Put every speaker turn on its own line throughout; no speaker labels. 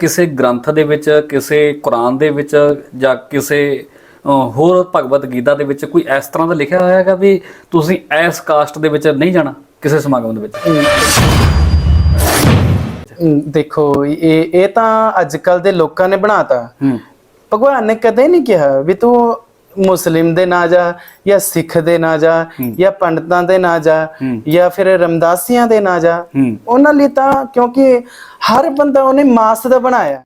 ਕਿਸੇ ਗ੍ਰੰਥ ਦੇ ਵਿੱਚ ਕਿਸੇ ਕੁਰਾਨ ਦੇ ਵਿੱਚ ਜਾਂ ਕਿਸੇ ਹੋਰ ਭਗਵਦ ਗੀਤਾ ਦੇ ਵਿੱਚ ਕੋਈ ਇਸ ਤਰ੍ਹਾਂ ਦਾ ਲਿਖਿਆ ਹੋਇਆ ਹੈਗਾ ਵੀ ਤੁਸੀਂ ਇਸ ਕਾਸਟ ਦੇ ਵਿੱਚ ਨਹੀਂ ਜਾਣਾ ਕਿਸੇ ਸਮਾਗਮ ਦੇ ਵਿੱਚ?
ਦੇਖੋ ਇਹ ਇਹ ਤਾਂ ਅੱਜ ਕੱਲ ਦੇ ਲੋਕਾਂ ਨੇ ਬਣਾਤਾ। ਭਗਵਾਨ ਨੇ ਕਦੇ ਨਹੀਂ ਕਿਹਾ ਵੀ ਤੂੰ ਮੁਸਲਿਮ ਦੇ ਨਾ ਜਾ ਜਾਂ ਸਿੱਖ ਦੇ ਨਾ ਜਾ ਜਾਂ ਪੰਡਤਾਂ ਦੇ ਨਾ ਜਾ। ਜਾਂ ਫਿਰ ਰਮਦਾਸੀਆਂ ਦੇ ਨਾ ਜਾ। ਉਹਨਾਂ ਲਈ ਤਾਂ ਕਿਉਂਕਿ ਹਰ ਬੰਦਾ ਉਹਨੇ ਮਾਸ ਦਾ ਬਣਾਇਆ।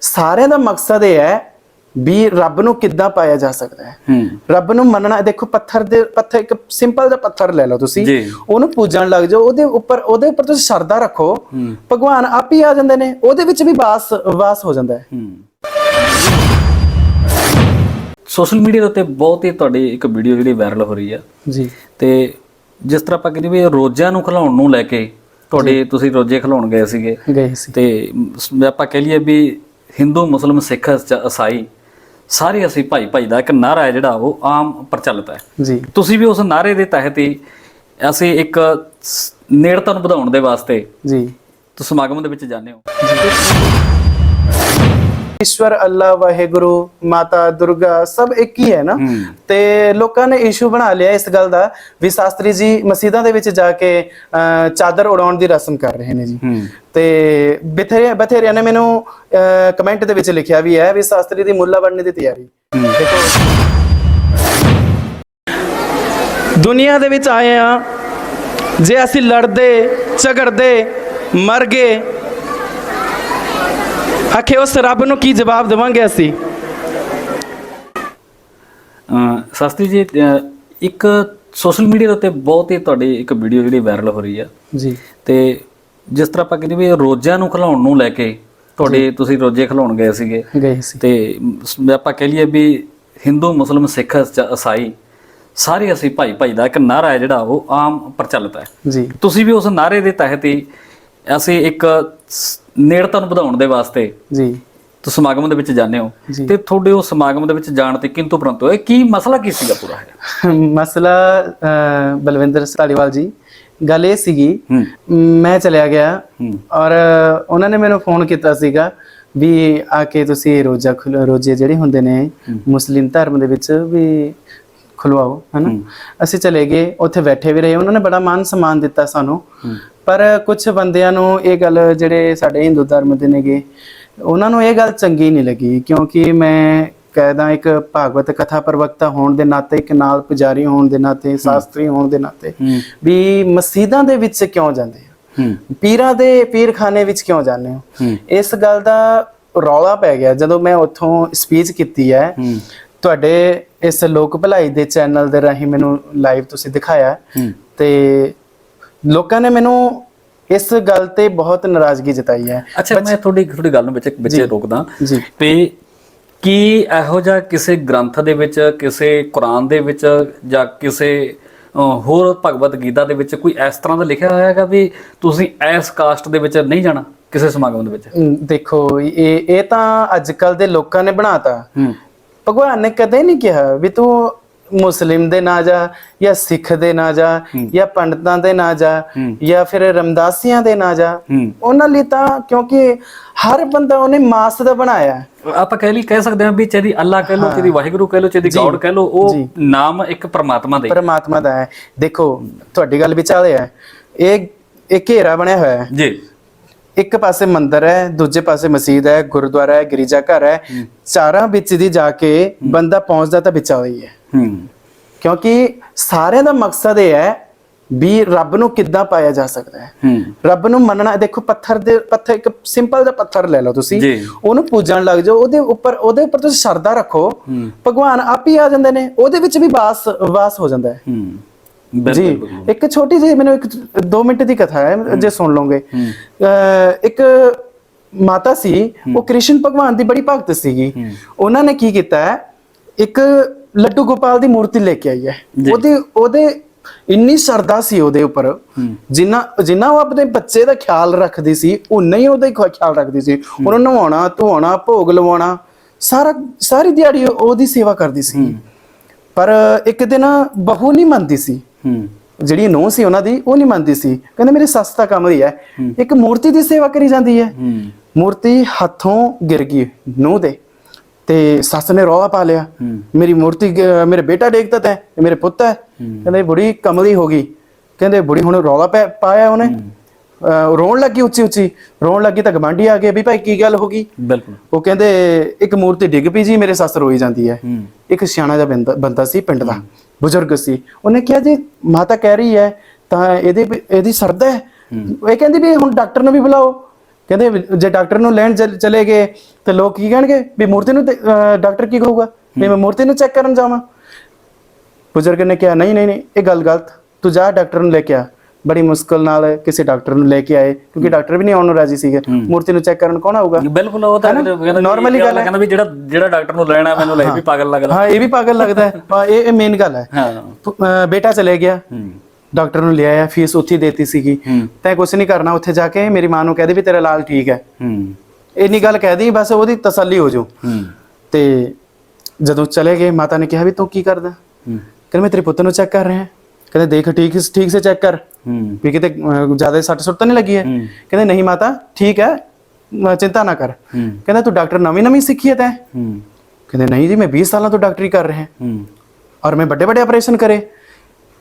ਸਾਰਿਆਂ ਦਾ ਮਕਸਦ ਇਹ ਹੈ ਵੀ ਰੱਬ ਨੂੰ ਕਿੱਦਾਂ ਪਾਇਆ ਜਾ ਸਕਦਾ ਹੈ।
ਹੂੰ।
ਰੱਬ ਨੂੰ ਮੰਨਣਾ ਦੇਖੋ ਪੱਥਰ ਦੇ ਪੱਥਰ ਇੱਕ ਸਿੰਪਲ ਜਿਹਾ ਪੱਥਰ ਲੈ ਲਓ ਤੁਸੀਂ। ਉਹਨੂੰ ਪੂਜਣ ਲੱਗ ਜਾਓ ਉਹਦੇ ਉੱਪਰ ਉਹਦੇ ਉੱਪਰ ਤੁਸੀਂ ਸ਼ਰਧਾ ਰੱਖੋ।
ਹੂੰ।
ਭਗਵਾਨ ਆਪ ਹੀ ਆ ਜਾਂਦੇ ਨੇ ਉਹਦੇ ਵਿੱਚ ਵੀ ਵਾਸ ਵਾਸ ਹੋ ਜਾਂਦਾ ਹੈ।
ਹੂੰ। ਸੋਸ਼ਲ ਮੀਡੀਆ ਦੇ ਉੱਤੇ ਬਹੁਤ ਹੀ ਤੁਹਾਡੀ ਇੱਕ ਵੀਡੀਓ ਜਿਹੜੀ ਵਾਇਰਲ ਹੋ ਰਹੀ ਆ।
ਜੀ।
ਤੇ ਜਿਸ ਤਰ੍ਹਾਂ ਆਪਾਂ ਕਹਿੰਦੇ ਵੀ ਰੋਜ਼ਿਆਂ ਨੂੰ ਖਿਲਾਉਣ ਨੂੰ ਲੈ ਕੇ ਤੁਹਾਡੇ ਤੁਸੀਂ ਰੋਜ਼ੇ ਖਿਲਾਉਣ ਗਏ ਸੀਗੇ।
ਗਏ ਸੀ।
ਤੇ ਆਪਾਂ ਕਹਿ ਲਈਏ ਵੀ ਹਿੰਦੂ ਮੁਸਲਮ ਸਿੱਖ ਈਸਾਈ ਸਾਰੇ ਅਸੀਂ ਭਾਈ ਭਾਈ ਦਾ ਇੱਕ ਨਾਰਾ ਹੈ ਜਿਹੜਾ ਉਹ ਆਮ ਪ੍ਰਚਲਿਤ ਹੈ।
ਜੀ।
ਤੁਸੀਂ ਵੀ ਉਸ ਨਾਰੇ ਦੇ ਤਹਿਤ ਹੀ ਅਸੀਂ ਇੱਕ ਨੇੜਤਾ ਨੂੰ ਵਧਾਉਣ ਦੇ ਵਾਸਤੇ
ਜੀ।
ਤੁਸੀਂ ਸਮਾਗਮ ਦੇ ਵਿੱਚ ਜਾਂਦੇ ਹੋ।
ਈਸ਼ਵਰ ਅੱਲਾ ਵਾਹਿਗੁਰੂ ਮਾਤਾ ਦੁਰਗਾ ਸਭ ਇੱਕ ਹੀ ਹੈ ਨਾ। ਤੇ ਲੋਕਾਂ ਨੇ ਇਸ਼ੂ ਬਣਾ ਲਿਆ ਇਸ ਗੱਲ ਦਾ ਵੀ ਸ਼ਾਸਤਰੀ ਜੀ ਮਸਜਿਦਾਂ ਦੇ ਵਿੱਚ ਜਾ ਕੇ ਚਾਦਰ ਉਡਾਉਣ ਦੀ ਰਸਮ ਕਰ ਰਹੇ ਨੇ ਜੀ। ਤੇ ਬਥੇਰੇ ਬਥੇਰਿਆਂ ਨੇ ਮੈਨੂੰ ਕਮੈਂਟ ਦੇ ਵਿੱਚ ਲਿਖਿਆ ਵੀ ਹੈ ਵੀ ਸ਼ਾਸਤਰੀ ਦੀ ਮੁੱਲਾ ਬਣਨੇ ਦੀ ਤਿਆਰੀ। ਦੇਖੋ। ਦੁਨੀਆ ਦੇ ਵਿੱਚ ਆਏ ਆ ਜੇ ਅਸੀਂ ਲੜਦੇ ਝਗੜਦੇ ਮਰ ਗਏ ਆਖੇ ਉਸ ਰੱਬ ਨੂੰ ਕੀ ਜਵਾਬ ਦੇਵਾਂਗੇ ਅਸੀਂ?
ਅਹ ਸ਼ਾਸਤਰੀ ਜੀ ਇੱਕ ਸੋਸ਼ਲ ਮੀਡੀਆ ਦੇ ਉੱਤੇ ਬਹੁਤ ਹੀ ਤੁਹਾਡੀ ਇੱਕ ਵੀਡੀਓ ਜਿਹੜੀ ਵਾਇਰਲ ਹੋ ਰਹੀ ਆ।
ਜੀ।
ਤੇ ਜਿਸ ਤਰ੍ਹਾਂ ਆਪਾਂ ਕਹਿੰਦੇ ਵੀ ਰੋਜ਼ਿਆਂ ਨੂੰ ਖਿਲਾਉਣ ਨੂੰ ਲੈ ਕੇ ਤੁਹਾਡੇ ਤੁਸੀਂ ਰੋਜ਼ੇ ਖਿਲਾਉਣ ਗਏ ਸੀਗੇ।
ਗਏ ਸੀ।
ਤੇ ਆਪਾਂ ਕਹਿ ਲਈਏ ਵੀ ਹਿੰਦੂ ਮੁਸਲਮ ਸਿੱਖ ਈਸਾਈ ਸਾਰੇ ਅਸੀਂ ਭਾਈ ਭਾਈ ਦਾ ਇੱਕ ਨਾਰਾ ਹੈ ਜਿਹੜਾ ਉਹ ਆਮ ਪ੍ਰਚਲਿਤ ਹੈ।
ਜੀ।
ਤੁਸੀਂ ਵੀ ਉਸ ਨਾਰੇ ਦੇ ਤਹਿਤ ਹੀ ਅਸੀਂ ਇੱਕ ਨੇੜਤਾ ਨੂੰ ਵਧਾਉਣ ਦੇ ਵਾਸਤੇ
ਜੀ।
ਤੁਸੀਂ ਸਮਾਗਮ ਦੇ ਵਿੱਚ ਜਾਂਦੇ ਹੋ। ਤੇ ਤੁਹਾਡੇ ਉਹ ਸਮਾਗਮ ਦੇ ਵਿੱਚ ਜਾਣ ਤੇ ਕਿੰਤੂ ਪਰੰਤੂ ਇਹ ਕੀ ਮਸਲਾ ਕੀ ਸੀਗਾ ਪੂਰਾ ਹੈ
ਮਸਲਾ ਬਲਵਿੰਦਰ ਧਾਲੀਵਾਲ ਜੀ ਗੱਲ ਇਹ ਸੀਗੀ ਮੈਂ ਚਲਿਆ ਗਿਆ ਔਰ ਉਹਨਾਂ ਨੇ ਮੈਨੂੰ ਫੋਨ ਕੀਤਾ ਸੀਗਾ ਵੀ ਆ ਕੇ ਤੁਸੀਂ ਰੋਜ਼ਾ ਖੁਲ ਰੋਜ਼ੇ ਜਿਹੜੇ ਹੁੰਦੇ ਨੇ ਮੁਸਲਿਮ ਧਰਮ ਦੇ ਵਿੱਚ ਵੀ ਖੁਲਵਾਓ ਹਨਾ? ਅਸੀਂ ਚਲੇ ਗਏ ਉੱਥੇ ਬੈਠੇ ਵੀ ਰਹੇ ਉਹਨਾਂ ਨੇ ਬੜਾ ਮਾਨ ਸਨਮਾਨ ਦਿੱਤਾ ਸਾਨੂੰ। ਪਰ ਕੁਝ ਬੰਦਿਆਂ ਨੂੰ ਇਹ ਗੱਲ ਜਿਹੜੇ ਸਾਡੇ ਹਿੰਦੂ ਧਰਮ ਦੇ ਨੇਗੇ ਉਹਨਾਂ ਨੂੰ ਇਹ ਗੱਲ ਚੰਗੀ ਨਹੀਂ ਲੱਗੀ ਕਿਉਂਕਿ ਮੈਂ ਕਹਿਦਾ ਇੱਕ ਭਾਗਵਤ ਕਥਾ ਪ੍ਰਵਕਤਾ ਹੋਣ ਦੇ ਨਾਤੇ ਇੱਕ ਨਾਲ ਪੁਜਾਰੀ ਹੋਣ ਦੇ ਨਾਤੇ ਸ਼ਾਸਤਰੀ ਹੋਣ ਦੇ ਨਾਤੇ ਵੀ ਮਸਜਿਦਾਂ ਦੇ ਵਿੱਚ ਕਿਉਂ ਜਾਂਦੇ ਪੀਰਾਂ ਦੇ ਪੀਰਖਾਨੇ ਵਿੱਚ ਕਿਉਂ ਜਾਂਦੇ ਹੋ? ਇਸ ਗੱਲ ਦਾ ਰੌਲਾ ਪੈ ਗਿਆ ਜਦੋਂ ਮੈਂ ਉੱਥੋਂ ਸਪੀਚ ਕੀਤੀ ਹੈ। ਤੁਹਾਡੇ ਇਸ ਲੋਕ ਭਲਾਈ ਦੇ ਚੈਨਲ ਦੇ ਰਾਹੀਂ ਮੈਨੂੰ ਲਾਈਵ ਤੁਸੀਂ ਦਿਖਾਇਆ। ਤੇ ਲੋਕਾਂ ਨੇ ਮੈਨੂੰ ਇਸ ਗੱਲ ਤੇ ਬਹੁਤ ਨਾਰਾਜ਼ਗੀ ਜਤਾਈ ਹੈ।
ਅੱਛਾ ਮੈਂ ਤੁਹਾਡੀ ਤੁਹਾਡੀ ਗੱਲ ਨੂੰ ਵਿੱਚ ਵਿੱਚ ਰੋਕਦਾ। ਵੀ ਕੀ ਇਹੋ ਜਿਹਾ ਕਿਸੇ ਗ੍ਰੰਥ ਦੇ ਵਿੱਚ ਕਿਸੇ ਕੁਰਾਨ ਦੇ ਵਿੱਚ ਜਾਂ ਕਿਸੇ ਹੋਰ ਭਗਵਦ ਗੀਤਾ ਦੇ ਵਿੱਚ ਕੋਈ ਇਸ ਤਰ੍ਹਾਂ ਦਾ ਲਿਖਿਆ ਹੋਇਆ ਹੈਗਾ ਵੀ ਤੁਸੀਂ ਇਸ ਕਾਸਟ ਦੇ ਵਿੱਚ ਨਹੀਂ ਜਾਣਾ ਕਿਸੇ ਸਮਾਗਮ ਦੇ ਵਿੱਚ?
ਦੇਖੋ ਇਹ ਇਹ ਤਾਂ ਅੱਜ ਕੱਲ ਦੇ ਲੋਕਾਂ ਨੇ ਬਣਾਤਾ। ਭਗਵਾਨ ਨੇ ਕਦੇ ਨਹੀਂ ਕਿਹਾ ਵੀ ਤੂੰ ਮੁਸਲਿਮ ਦੇ ਨਾ ਜਾ ਜਾਂ ਸਿੱਖ ਦੇ ਨਾ ਜਾ ਜਾਂ ਪੰਡਤਾਂ ਦੇ ਨਾ ਜਾ। ਜਾਂ ਫਿਰ ਰਮਦਾਸੀਆਂ ਦੇ ਨਾ ਜਾ ਉਹਨਾਂ ਲਈ ਤਾਂ ਕਿਉਂਕਿ ਹਰ ਬੰਦਾ ਉਹਨੇ ਮਾਸ ਦਾ ਬਣਾਇਆ
ਆਪਾਂ ਕਹਿ ਲਈ ਕਹਿ ਸਕਦੇ ਹਾਂ ਵੀ ਚਾਹੇ ਅੱਲਾ ਕਹਿ ਲਓ ਚਾਹੇ ਵਾਹਿਗੁਰੂ ਕਹਿ ਲਓ ਚਾਹੇ ਗॉड ਕਹਿ ਲਓ ਉਹ ਨਾਮ ਇੱਕ ਪਰਮਾਤਮਾ ਦੇ
ਪਰਮਾਤਮਾ ਦਾ ਹੈ। ਦੇਖੋ ਤੁਹਾਡੀ ਗੱਲ ਵਿਚਾਲੇ ਹੈ। ਇਹ ਇਹ ਘੇਰਾ ਬਣਿਆ ਹੋਇਆ ਹੈ।
ਜੀ।
ਇੱਕ ਪਾਸੇ ਮੰਦਿਰ ਹੈ ਦੂਜੇ ਪਾਸੇ ਮਸਜਿਦ ਹੈ ਗੁਰਦੁਆਰਾ ਹੈ ਗਿਰੀਜਾ ਘਰ ਹੈ। ਚਾਰਾਂ ਵਿੱਚ ਦੀ ਜਾ ਕੇ ਬੰਦਾ ਪਹੁੰਚਦਾ ਤਾਂ ਵਿਚਾਲੇ ਹੈ ਹੂੰ। ਕਿਉਂਕਿ ਸਾਰਿਆਂ ਦਾ ਮਕਸਦ ਇਹ ਹੈ ਵੀ ਰੱਬ ਨੂੰ ਕਿੱਦਾਂ ਪਾਇਆ ਜਾ ਸਕਦਾ ਹੈ। ਰੱਬ ਨੂੰ ਮੰਨਣਾ ਦੇਖੋ ਪੱਥਰ ਦੇ ਪੱਥਰ ਇੱਕ ਸਿੰਪਲ ਜਿਹਾ ਪੱਥਰ ਲੈ ਲਓ ਤੁਸੀਂ। ਉਹਨੂੰ ਪੂਜਣ ਲੱਗ ਜਾਓ ਉਹਦੇ ਉੱਪਰ ਉਹਦੇ ਉੱਪਰ ਤੁਸੀਂ ਸ਼ਰਧਾ ਰੱਖੋ। ਭਗਵਾਨ ਆਪ ਹੀ ਆ ਜਾਂਦੇ ਨੇ ਉਹਦੇ ਵਿੱਚ ਵੀ ਵਾਸ ਵਾਸ ਹੋ ਜਾਂਦਾ ਹੈ। ਜੀ। ਇੱਕ ਛੋਟੀ ਜਿਹੀ ਮੈਨੂੰ ਇੱਕ 2 ਮਿੰਟ ਦੀ ਕਥਾ ਹੈ ਜੇ ਸੁਣ ਲਓਗੇ। ਇੱਕ ਮਾਤਾ ਸੀ ਉਹ ਕ੍ਰਿਸ਼ਨ ਭਗਵਾਨ ਦੀ ਬੜੀ ਭਗਤ ਸੀਗੀ। ਉਹਨਾਂ ਨੇ ਕੀ ਕੀਤਾ ਹੈ ਇੱਕ ਲੱਡੂ ਗੋਪਾਲ ਦੀ ਮੂਰਤੀ ਲੈ ਕੇ ਆਈ ਹੈ। ਉਹਦੇ ਉਹਦੇ ਇੰਨੀ ਸ਼ਰਧਾ ਸੀ ਉਹਦੇ ਉੱਪਰ
ਹੂੰ।
ਜਿੰਨਾ ਜਿੰਨਾ ਉਹ ਆਪਣੇ ਬੱਚੇ ਦਾ ਖਿਆਲ ਰੱਖਦੀ ਸੀ ਉਨਾ ਹੀ ਉਹਦਾ ਹੀ ਖਿਆਲ ਰੱਖਦੀ ਸੀ। ਉਹਨੂੰ ਨਵਾਉਣਾ ਧੋਣਾ ਭੋਗ ਲਵਾਉਣਾ ਸਾਰਾ ਸਾਰੀ ਦਿਹਾੜੀ ਉਹਦੀ ਸੇਵਾ ਕਰਦੀ ਸੀ। ਪਰ ਇੱਕ ਦਿਨ ਬਹੂ ਨਹੀਂ ਮੰਨਦੀ ਸੀ।
ਹੂੰ।
ਜਿਹੜੀ ਨੂੰਹ ਸੀ ਉਹਨਾਂ ਦੀ ਉਹ ਨਹੀਂ ਮੰਨਦੀ ਸੀ। ਕਹਿੰਦੇ ਮੇਰੀ ਸੱਸ ਤਾਂ ਕੰਮ ਦੀ ਹੈ। ਇੱਕ ਮੂਰਤੀ ਦੀ ਸੇਵਾ ਕਰੀ ਜਾਂਦੀ ਹੈ।
ਹੂੰ।
ਮੂਰਤੀ ਹੱਥੋਂ ਗਿਰ ਗਈ ਨੂੰਹ ਦੇ। ਤੇ ਸੱਸ ਨੇ ਰੌਲਾ ਪਾ ਲਿਆ। ਮੇਰੀ ਮੂਰਤੀ ਮੇਰੇ ਬੇਟਾ ਦੇਖਦਾ ਤੈ ਮੇਰੇ ਪੁੱਤ ਹੈ। ਕਹਿੰਦੇ ਬੁੜੀ ਕਮਲੀ ਹੋ ਗਈ। ਕਹਿੰਦੇ ਬੁੜੀ ਹੁਣ ਰੌਲਾ ਪਾਇਆ ਉਹਨੇ। ਰੋਣ ਲੱਗੀ ਉੱਚੀ ਉੱਚੀ। ਰੋਣ ਲੱਗੀ ਤਾਂ ਗਵਾਂਢੀ ਆ ਗਏ ਵੀ ਭਾਈ ਕੀ ਗੱਲ ਹੋ ਗਈ?
ਬਿਲਕੁਲ।
ਉਹ ਕਹਿੰਦੇ ਇੱਕ ਮੂਰਤੀ ਡਿੱਗ ਪਈ ਜੀ ਮੇਰੇ ਸੱਸ ਰੋਈ ਜਾਂਦੀ ਹੈ। ਇੱਕ ਸਿਆਣਾ ਜਿਹਾ ਬੰਦਾ ਸੀ ਪਿੰਡ ਦਾ ਬਜ਼ੁਰਗ ਸੀ। ਉਹਨੇ ਕਿਹਾ ਜੀ ਮਾਤਾ ਕਹਿ ਰਹੀ ਹੈ ਤਾਂ ਇਹਦੇ ਇਹਦੀ ਸਰਦਾ ਹੈ। ਇਹ ਕਹਿੰਦੀ ਵੀ ਹੁਣ ਡਾਕਟਰ ਨੂੰ ਵੀ ਬੁਲਾਓ। ਕਹਿੰਦੇ ਜੇ ਡਾਕਟਰ ਨੂੰ ਲੈਣ ਚਲ- ਚਲੇ ਗਏ ਤੇ ਲੋਕ ਕੀ ਕਹਿਣਗੇ? ਵੀ ਮੂਰਤੀ ਨੂੰ ਤੇ- ਅਹ ਡਾਕਟਰ ਕੀ ਕਹੂਗਾ? ਵੀ ਮੈਂ ਮੂਰਤੀ ਨੂੰ ਚੈੱਕ ਕਰਨ ਜਾਵਾਂ। ਬਜ਼ੁਰਗ ਨੇ ਕਿਹਾ ਨਹੀਂ ਨਹੀਂ ਨਹੀਂ ਇਹ ਗੱਲ ਗਲਤ। ਤੂੰ ਜਾ ਡਾਕਟਰ ਨੂੰ ਲੈ ਕੇ ਆ। ਬੜੀ ਮੁਸ਼ਕਲ ਨਾਲ ਕਿਸੇ ਡਾਕਟਰ ਨੂੰ ਲੈ ਕੇ ਆਏ ਕਿਉਂਕਿ ਡਾਕਟਰ ਵੀ ਨਹੀਂ ਆਉਣ ਨੂੰ ਰਾਜੀ ਸੀਗੇ। ਮੂਰਤੀ ਨੂੰ ਚੈੱਕ ਕਰਨ ਕੌਣ ਆਊਗਾ?
ਬਿਲਕੁਲ ਉਹ ਤਾਂ
Normally ਗੱਲ ਹੈ।
ਕਹਿੰਦਾ ਵੀ ਜਿਹੜਾ ਜਿਹੜਾ ਡਾਕਟਰ ਨੂੰ ਲੈਣਾ ਮੈਨੂੰ ਲੈ ਵੀ ਪਾਗਲ ਲੱਗਦਾ।
ਹਾਂ ਇਹ ਵੀ ਪਾਗਲ ਲੱਗਦਾ ਹੈ। ਹਾਂ, ਇਹ ਇਹ ਮੇਨ ਗੱਲ ਹੈ।
ਹਾਂ।
ਅਹ ਬੇਟਾ ਚਲੇ ਗਿਆ।
ਹੂੰ।
ਡਾਕਟਰ ਨੂੰ ਲਿਆਇਆ ਫੀਸ ਉੱਥੇ ਦੇਤੀ ਸੀਗੀ। ਤੈਂ ਕੁਝ ਨਹੀਂ ਕਰਨਾ ਉੱਥੇ ਜਾ ਕੇ ਮੇਰੀ ਮਾਂ ਨੂੰ ਕਹਿ ਦੇ ਵੀ ਤੇਰਾ ਇਲਾਜ ਠੀਕ ਹੈ।
ਹੂੰ।
ਇੰਨੀ ਗੱਲ ਕਹਿ ਦੀ ਬਸ ਉਹਦੀ ਤਸੱਲੀ ਹੋ
ਹੂੰ।
ਤੇ ਜਦੋਂ ਚਲੇ ਗਏ ਮਾਤਾ ਨੇ ਕਿਹਾ ਵੀ ਤੂੰ ਕੀ ਕਰਦਾ?
ਹੂੰ।
ਕਹਿੰਦਾ ਮੈਂ ਤੇਰੇ ਪੁੱਤ ਨੂੰ ਚੈੱਕ ਕਰ ਰਿਹਾ। ਕਹਿੰਦੇ ਦੇਖ ਠੀਕ ਠੀਕ ਸੇ ਚੈੱਕ ਕਰ।
ਹੂੰ।
ਵੀ ਕਿਤੇ ਜ਼ਿਆਦਾ ਸੱਟ ਸੁੱਟ ਤਾਂ ਨਹੀਂ ਲੱਗੀ ਹੈ। ਕਹਿੰਦੇ ਨਹੀਂ ਮਾਤਾ ਠੀਕ ਹੈ ਚਿੰਤਾ ਨਾ ਕਰ। ਕਹਿੰਦਾ ਤੂੰ ਡਾਕਟਰ ਨਵੀਂ ਨਵੀਂ ਸਿੱਖੀ ਹੈ ਤੈਂ।
ਹੂੰ।
ਕਹਿੰਦੇ ਨਹੀਂ ਜੀ ਮੈਂ 20 ਸਾਲਾਂ ਤੋਂ ਡਾਕਟਰੀ ਕਰ ਰਿਹਾ।
ਹੂੰ।
ਔਰ ਮੈਂ ਵੱਡੇ ਵੱਡੇ ਆਪਰੇਸ਼ਨ ਕਰੇ।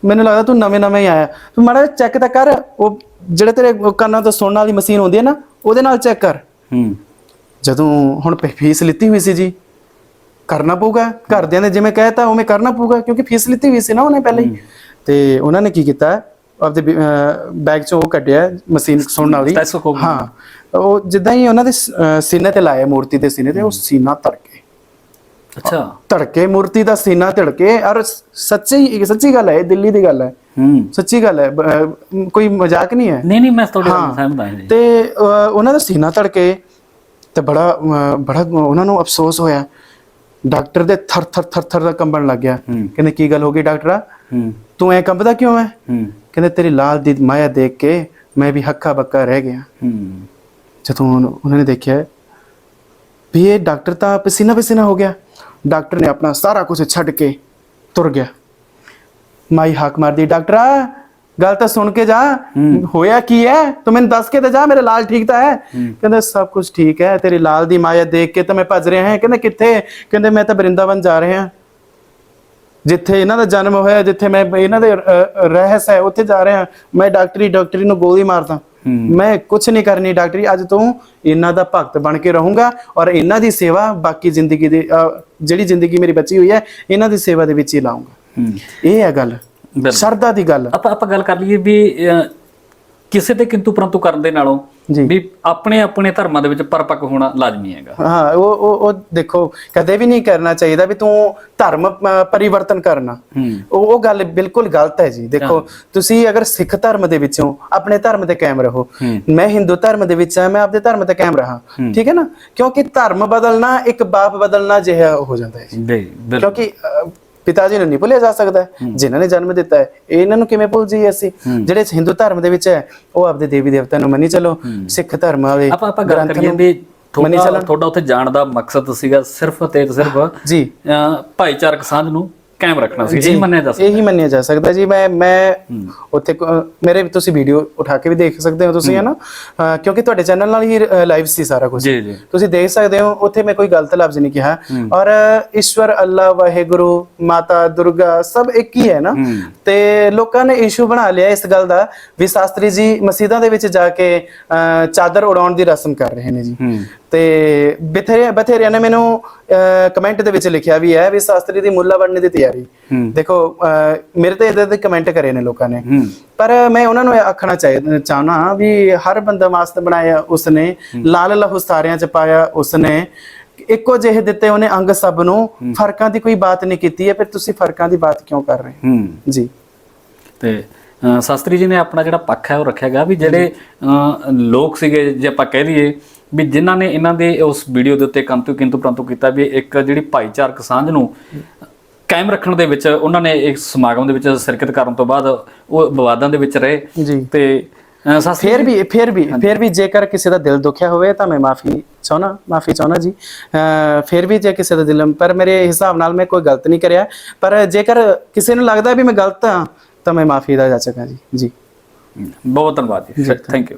ਮੈਨੂੰ ਲੱਗਦਾ ਤੂੰ ਨਵੇਂ ਨਵੇਂ ਹੀ ਆਇਆ। ਤੂੰ ਮਾੜਾ ਚੈੱਕ ਤਾਂ ਕਰ ਉਹ ਜਿਹੜੇ ਤੇਰੇ ਕੰਨਾਂ ਤੋਂ ਸੁਣਨ ਵਾਲੀ ਮਸ਼ੀਨ ਹੁੰਦੀ ਹੈ ਨਾ ਉਹਦੇ ਨਾਲ ਚੈੱਕ ਕਰ।
ਹੂੰ।
ਜਦੋਂ ਹੁਣ ਪ- ਫੀਸ ਲਿੱਤੀ ਹੋਈ ਸੀ ਜੀ ਕਰਨਾ ਪਊਗਾ ਘਰਦਿਆਂ ਨੇ ਜਿਵੇਂ ਕਹਿਤਾ ਉਵੇਂ ਕਰਨਾ ਪਊਗਾ ਕਿਉਂਕਿ ਫੀਸ ਲਿੱਤੀ ਹੋਈ ਸੀ ਨਾ ਉਹਨੇ ਪਹਿਲੇ ਹੀ। ਤੇ ਉਹਨਾਂ ਨੇ ਕੀ ਕੀਤਾ? ਆਪਦੇ ਬੈਗ ਚੋਂ ਉਹ ਕੱਢਿਆ ਮਸ਼ੀਨ ਸੁਣਨ ਵਾਲੀ। ਹਾਂ। ਉਹ ਜਿੱਦਾਂ ਹੀ ਉਹਨਾਂ ਦੇ ਸ- ਅਹ ਸੀਨੇ ਤੇ ਲਾਇਆ ਮੂਰਤੀ ਦੇ ਸੀਨੇ ਤੇ ਉਹ ਸੀਨਾ ਧੜਕੇ
ਅੱਛਾ।
ਧੜਕੇ ਮੂਰਤੀ ਦਾ ਸੀਨਾ ਧੜਕੇ। ਔਰ ਸੱਚੀ ਸੱਚੀ ਗੱਲ ਹੈ ਦਿੱਲੀ ਦੀ ਗੱਲ ਹੈ।
ਹੂੰ।
ਸੱਚੀ ਗੱਲ ਹੈ ਕੋਈ ਮਜ਼ਾਕ ਨਹੀਂ ਹੈ?
ਨਹੀਂ ਨਹੀਂ ਮੈਂ ਤੁਹਾਡੇ ਨਾਲ ਸਹਿਮਤ ਹਾਂ ਜੀ।
ਤੇ ਉਹਨਾਂ ਦਾ ਸੀਨਾ ਧੜਕੇ ਤੇ ਬੜਾ ਬੜਾ ਉਹਨਾਂ ਨੂੰ ਅਫਸੋਸ ਹੋਇਆ। ਡਾਕਟਰ ਦੇ ਥਰ ਥਰ ਥਰ ਥਰ ਦਾ ਕੰਬਣ ਲੱਗ ਗਿਆ। ਕਹਿੰਦੇ ਕੀ ਗੱਲ ਹੋ ਗਈ ਡਾਕਟਰਾ ਤੂੰ ਐ ਕੰਬਦਾ ਕਿਉਂ ਹੈ। ਕਹਿੰਦੇ ਤੇਰੀ ਲਾਲ ਦੀ ਮਾਇਆ ਦੇਖ ਕੇ ਮੈਂ ਵੀ ਹੱਕਾ ਬੱਕਾ ਰਹਿ ਗਿਆ। ਜਦੋਂ ਉਹਨਾਂ ਨੇ ਦੇਖਿਆ ਵੀ ਇਹ ਡਾਕਟਰ ਤਾਂ ਪਸੀਨਾ ਪਸੀਨਾ ਹੋ ਗਿਆ। ਡਾਕਟਰ ਨੇ ਆਪਣਾ ਸਾਰਾ ਕੁਝ ਛੱਡ ਕੇ ਤੁਰ ਗਿਆ। ਮਾਈ ਹਾਕ ਮਾਰਦੀ ਡਾਕਟਰਾ ਗੱਲ ਤਾਂ ਸੁਣ ਕੇ ਜਾ। ਹੋਇਆ ਕੀ ਹੈ? ਤੂੰ ਮੈਨੂੰ ਦੱਸ ਕੇ ਤਾਂ ਜਾ ਮੇਰੇ ਲਾਲ ਠੀਕ ਤਾਂ ਹੈ। ਕਹਿੰਦਾ ਸਭ ਕੁਝ ਠੀਕ ਹੈ ਤੇਰੀ ਲਾਲ ਦੀ ਮਾਇਆ ਦੇਖ ਕੇ ਤਾਂ ਮੈਂ ਭੱਜ ਰਿਹਾ ਹਾਂ। ਕਹਿੰਦਾ ਕਿੱਥੇ? ਕਹਿੰਦੇ ਮੈਂ ਤਾਂ ਬਰਿੰਦਾਵਨ ਜਾ ਰਿਹਾ ਜਿੱਥੇ ਇਹਨਾਂ ਦਾ ਜਨਮ ਹੋਇਆ ਜਿੱਥੇ ਮੈਂ ਇਹਨਾਂ ਦੇ ਰਹਿਸ ਹੈ ਉੱਥੇ ਜਾ ਰਿਹਾ ਮੈਂ ਡਾਕਟਰੀ ਡਾਕਟਰੀ ਨੂੰ ਗੋਲੀ ਮਾਰਦਾ। ਮੈਂ ਕੁਝ ਨਹੀਂ ਕਰਨੀ ਡਾਕਟਰੀ ਅੱਜ ਤੋਂ ਇਹਨਾਂ ਦਾ ਭਗਤ ਬਣ ਕੇ ਰਹੂੰਗਾ ਔਰ ਇਹਨਾਂ ਦੀ ਸੇਵਾ ਬਾਕੀ ਜ਼ਿੰਦਗੀ ਦੇ ਜਿਹੜੀ ਜ਼ਿੰਦਗੀ ਮੇਰੀ ਬਚੀ ਹੋਈ ਹੈ ਇਹਨਾਂ ਦੀ ਸੇਵਾ ਦੇ ਵਿੱਚ ਹੀ ਲਾਉਂਗਾ ਇਹ ਹੈ ਗੱਲ। ਸ਼ਰਧਾ ਦੀ ਗੱਲ।
ਆਪਾਂ ਆਪਾਂ ਗੱਲ ਕਰ ਲਈਏ ਵੀ ਕਿਸੇ ਤੇ ਕਿੰਤੂ ਪਰੰਤੂ ਕਰਨ ਦੇ ਨਾਲੋਂ ਵੀ ਆਪਣੇ ਆਪਣੇ ਧਰਮਾਂ ਦੇ ਵਿੱਚ ਪਰਪੱਕ ਹੋਣਾ ਲਾਜ਼ਮੀ ਹੈਗਾ।
ਹਾਂ ਉਹ ਉਹ ਉਹ ਦੇਖੋ ਕਦੇ ਵੀ ਨਹੀਂ ਕਰਨਾ ਚਾਹੀਦਾ ਵੀ ਤੂੰ ਧਰਮ ਪਰਿਵਰਤਨ ਕਰਨਾ।
ਹੂੰ।
ਉਹ ਉਹ ਗੱਲ ਬਿਲਕੁਲ ਗਲਤ ਹੈ ਜੀ। ਦੇਖੋ ਤੁਸੀਂ ਅਗਰ ਸਿੱਖ ਧਰਮ ਦੇ ਵਿੱਚੋਂ ਆਪਣੇ ਧਰਮ ਤੇ ਕਾਇਮ ਰਹੋ। ਮੈਂ ਹਿੰਦੂ ਧਰਮ ਦੇ ਵਿੱਚ ਆ ਮੈਂ ਆਪਣੇ ਧਰਮ ਤੇ ਕਾਇਮ ਰਹਾ। ਠੀਕ ਹੈ ਨਾ? ਕਿਉਂਕਿ ਧਰਮ ਬਦਲਣਾ ਇੱਕ ਬਾਪ ਬਦਲਣਾ ਜਿਹਾ ਹੋ ਜਾਂਦਾ ਹੈ ਜੀ। ਕਿਉਂਕਿ ਪਿਤਾ ਜੀ ਨੂੰ ਨਹੀਂ ਭੁੱਲਿਆ ਜਾ ਸਕਦਾ। ਜਿਨ੍ਹਾਂ ਨੇ ਜਨਮ ਦਿੱਤਾ ਹੈ ਇਹ ਇਹਨਾਂ ਨੂੰ ਕਿਵੇਂ ਭੁੱਲ ਜਾਈਏ ਅਸੀਂ? ਜਿਹੜੇ ਹਿੰਦੂ ਧਰਮ ਦੇ ਵਿੱਚ ਹੈ ਉਹ ਆਪਦੇ ਦੇਵੀ ਦੇਵਤਾ ਨੂੰ ਮੰਨੀ ਚਲੋ ਸਿੱਖ ਧਰਮ ਵਾਲੇ
ਆਪਾਂ ਆਪਾਂ ਗੱਲ ਕਰੀਏ ਵੀ
ਮੰਨੀ
ਤੁਹਾਡਾ ਤੁਹਾਡਾ ਉੱਥੇ ਜਾਣ ਦਾ ਮਕਸਦ ਸੀਗਾ ਸਿਰਫ ਤੇ ਸਿਰਫ
ਜੀ।
ਭਾਈਚਾਰਕ ਸਾਂਝ ਨੂੰ ਕਾਇਮ ਰੱਖਣਾ ਸੀ ਇਹ ਮੰਨਿਆ ਜਾ ਸਕਦਾ
ਇਹੀ ਮੰਨਿਆ ਜਾ ਸਕਦਾ ਜੀ ਮੈਂ ਮੈਂ ਉੱਥੇ ਮੇਰੇ ਤੁਸੀਂ ਵੀਡੀਓ ਉਠਾ ਕੇ ਵੀ ਦੇਖ ਸਕਦੇ ਹੋ ਤੁਸੀਂ ਹੈ। ਨਾ ਕਿਉਂਕਿ ਤੁਹਾਡੇ ਚੈਨਲ ਨਾਲ ਹੀ ਲਾਈਵ ਸੀ ਸਾਰਾ ਕੁਝ
ਜੀ ਜੀ।
ਤੁਸੀਂ ਦੇਖ ਸਕਦੇ ਹੋ ਉੱਥੇ ਮੈਂ ਕੋਈ ਗਲਤ ਲਫ਼ਜ਼ ਨਹੀਂ ਕਿਹਾ। ਔਰ ਈਸ਼ਵਰ ਅੱਲਾ ਵਾਹਿਗੁਰੂ ਮਾਤਾ ਦੁਰਗਾ ਸਭ ਇੱਕ ਹੀ ਹੈ ਨਾ? ਤੇ ਲੋਕਾਂ ਨੇ ਇਸ਼ੂ ਬਣਾ ਲਿਆ ਇਸ ਗੱਲ ਦਾ ਵੀ ਸ਼ਾਸਤਰੀ ਜੀ ਮਸਜਿਦਾਂ ਦੇ ਵਿੱਚ ਜਾ ਕੇ ਚਾਦਰ ਉਡਾਉਣ ਦੀ ਰਸਮ ਕਰ ਰਹੇ ਨੇ ਜੀ। ਤੇ ਬਥੇਰੇ ਬਥੇਰਿਆਂ ਨੇ ਮੈਨੂੰ ਕਮੈਂਟ ਦੇ ਵਿੱਚ ਲਿਖਿਆ ਵੀ ਹੈ ਵੀ ਸ਼ਾਸਤਰੀ ਦੀ ਮੁੱਲਾ ਬਣਨੇ ਦੀ ਤਿਆਰੀ। ਦੇਖੋ ਮੇਰੇ ਤੇ ਇਹਦੇ ਤੇ ਕਮੈਂਟ ਕਰੇ ਨੇ ਲੋਕਾਂ ਨੇ। ਪਰ ਮੈਂ ਉਹਨਾਂ ਨੂੰ ਆਖਣਾ ਚਾਹਨਾ ਵੀ ਹਰ ਬੰਦਾ ਮਾਸਤ ਬਣਾਇਆ ਉਸਨੇ ਲਾਲ ਲਹੂ ਸਾਰਿਆਂ ਚ ਪਾਇਆ ਉਸਨੇ। ਇੱਕੋ ਜਿਹੇ ਦਿੱਤੇ ਉਹਨੇ ਅੰਗ ਸਭ ਨੂੰ। ਫਰਕਾਂ ਦੀ ਕੋਈ ਬਾਤ ਨਹੀਂ ਕੀਤੀ ਹੈ ਫਿਰ ਤੁਸੀਂ ਫਰਕਾਂ ਦੀ ਬਾਤ ਕਿਉਂ ਕਰ ਰਹੇ ਜੀ।
ਤੇ ਸ਼ਾਸਤਰੀ ਜੀ ਨੇ ਆਪਣਾ ਜਿਹੜਾ ਪੱਖ ਹੈ ਉਹ ਰੱਖਿਆ ਗਿਆ ਵੀ ਜਿਹੜੇ ਲੋਕ ਸੀਗੇ ਜੇ ਆਪਾਂ ਕਹਿ ਲਈਏ ਵੀ ਜਿਨ੍ਹਾਂ ਨੇ ਇਹਨਾਂ ਦੇ ਉਸ ਵੀਡੀਓ ਦੇ ਉੱਤੇ ਕੰਤੂ ਕਿੰਤੂ ਪ੍ਰੰਤੂ ਕੀਤਾ ਵੀ ਇੱਕ ਜਿਹੜੀ ਭਾਈਚਾਰਕ ਸਾਂਝ ਨੂੰ ਕਾਇਮ ਰੱਖਣ ਦੇ ਵਿੱਚ ਉਹਨਾਂ ਨੇ ਇੱਕ ਸਮਾਗਮ ਦੇ ਵਿੱਚ ਸ਼ਿਰਕਤ ਕਰਨ ਤੋਂ ਬਾਅਦ ਉਹ ਵਿਵਾਦਾਂ ਦੇ ਵਿੱਚ ਰਹੇ।
ਜੀ।
ਤੇ
ਫਿਰ ਵੀ ਫਿਰ ਵੀ ਫਿਰ ਵੀ ਜੇਕਰ ਕਿਸੇ ਦਾ ਦਿਲ ਦੁਖਿਆ ਹੋਵੇ ਤਾਂ ਮੈਂ ਮਾਫੀ ਚਾਹਣਾ ਮਾਫੀ ਚਾਹਣਾ ਜੀ। ਫਿਰ ਵੀ ਜੇ ਕਿਸੇ ਦਾ ਦਿਲ ਪਰ ਮੇਰੇ ਹਿਸਾਬ ਨਾਲ ਮੈਂ ਕੋਈ ਗਲਤ ਨਹੀਂ ਕਰਿਆ। ਪਰ ਜੇਕਰ ਕਿਸੇ ਨੂੰ ਲੱਗਦਾ ਵੀ ਮੈਂ ਗਲਤ ਹਾਂ ਤਾਂ ਮੈਂ ਮਾਫੀ ਦਾ ਜਾਚਕ ਹਾਂ ਜੀ। ਜੀ।
ਬਹੁਤ ਧੰਨਵਾਦ ਜੀ। Thank you